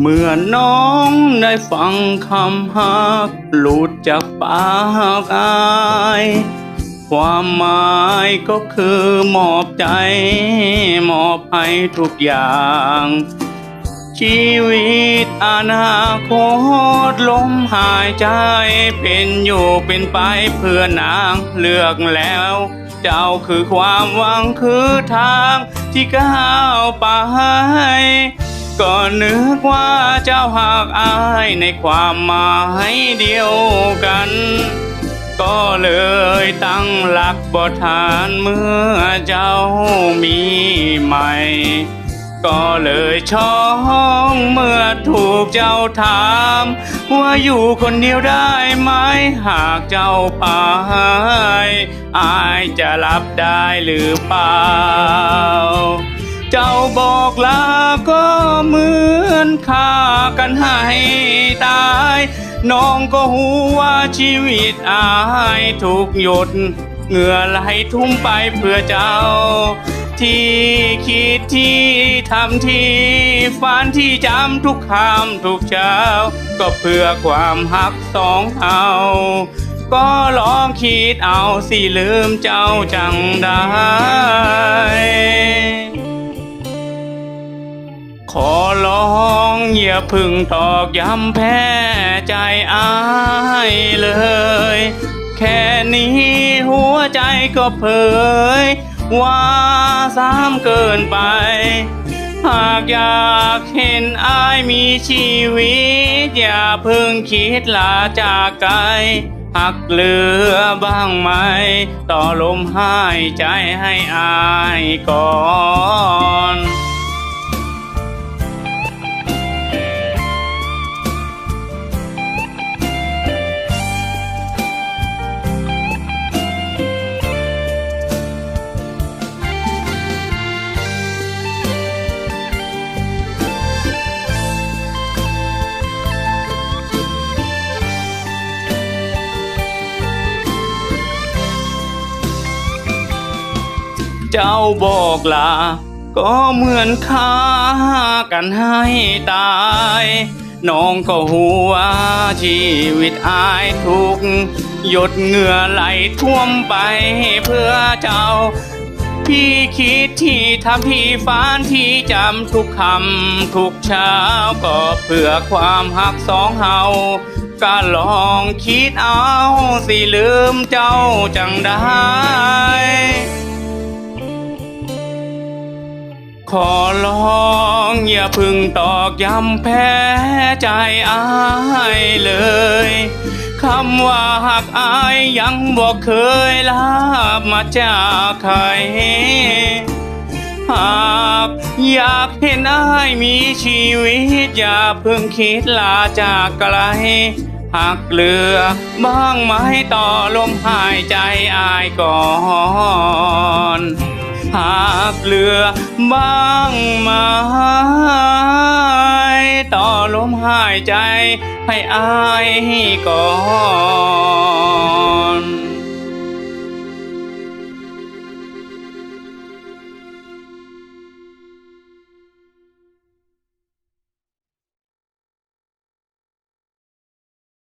เมื่อน้องได้ฟังคำฮักหลุดจากปากอาย ความหมายก็คือมอบใจ มอบให้ทุกอย่าง ชีวิตอนาคตลมหายใจ เป็นอยู่เป็นไปเพื่อนางเลือกแล้ว เจ้าคือความหวังคือทางที่ก้าวไป ก็นึกว่าเจ้าหากอายในความหมายเดียวกัน ก็เลยตั้งหลักบทานเมื่อเจ้ามีใหม่ ก็เลยช้องเมื่อถูกเจ้าถาม ว่าอยู่คนเดียวได้ไหมหากเจ้าไปอายจะรับได้หรือเปล่า เจ้าบอกลา อนฆ่ากันให้ตาย น้องก็หูว่าชีวิตอายถูกหยดเหงื่อไหลทุ่มไปเพื่อเจ้า ที่คิดที่ทำที่ฝันที่จำทุกคำทุกเช้า ก็เพื่อความหักสองเอาก็ลองคิดเอาสิลืมเจ้าจังได้ อลองอย่าพึ่งตอกย้ำแพ้ใจอายเลย แค่นี้หัวใจก็เผย ว่าสามเกินไป หากอยากเห็นอายมีชีวิต อย่าพิ่งคิดลาจากไกลหักเหลือบ้างไหม ต่อลมหายใจให้อายก่อน เจ้าบอกลา ก็เหมือนฆ่ากันให้ตาย น้องก็หัวชีวิตอายทุก หยดเหงื่อไหลท่วมไปเพื่อเจ้า พี่คิดที่ทำที่ฝันที่จำทุกคำทุกเช้าก็เพื่อความหักสองเฮาก็ลองคิดเอาสิลืมเจ้าจังได้ ขอลองอย่าพึ่งตอกย้ำแพ้ใจอายเลย คำว่าหักอายยังบอกเคยลาบมาจากใคร หากอยากเห็นอายมีชีวิต อย่าพิ่งคิดลาจากไกลหากเหลือบ้างไหมต่อลมหายใจอายก่อน หากเหลือ บ้างไหมต่อลมหายใจให้อายก่อน